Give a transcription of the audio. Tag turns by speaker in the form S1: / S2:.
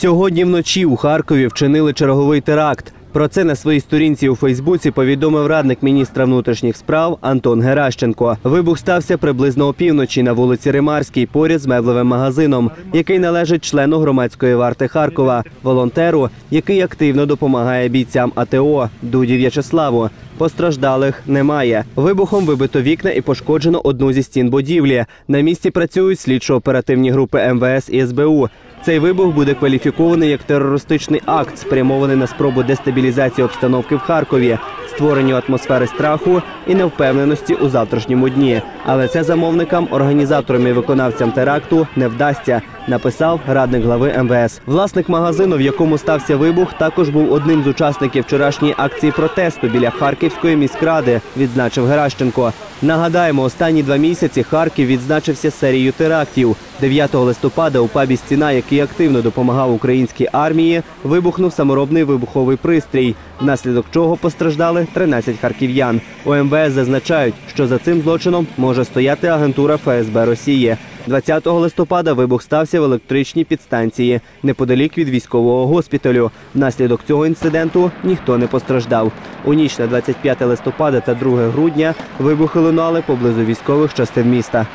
S1: Сьогодні вночі у Харкові вчинили черговий теракт. Про це на своїй сторінці у Фейсбуці повідомив радник міністра внутрішніх справ Антон Геращенко. Вибух стався приблизно опівночі на вулиці Римарській, поряд з меблевим магазином, який належить члену громадської варти Харкова, волонтеру, який активно допомагає бійцям АТО Дуді В'ячеславу. Постраждалих немає. Вибухом вибито вікна і пошкоджено одну зі стін будівлі. На місці працюють слідчо-оперативні групи МВС і СБУ. Цей вибух буде кваліфікований як терористичний акт, спрямований на спробу дестабілізації обстановки в Харкові, створенню атмосфери страху і невпевненості у завтрашньому дні. Але це замовникам, організаторам і виконавцям теракту не вдасться. Написав радник глави МВС. Власник магазину, в якому стався вибух, також був одним з учасників вчорашньої акції протесту біля Харківської міськради, відзначив Геращенко. Нагадаємо, останні два місяці Харків відзначився серією терактів. 9 листопада у пабі стіна, який активно допомагав українській армії, вибухнув саморобний вибуховий пристрій, внаслідок чого постраждали 13 харків'ян. У МВС зазначають, що за цим злочином може стояти агентура ФСБ Росії. 20 листопада вибух стався в електричній підстанції неподалік від військового госпіталю. Внаслідок цього інциденту ніхто не постраждав. У ніч на 25 листопада та 2 грудня вибухи лунали поблизу військових частин міста.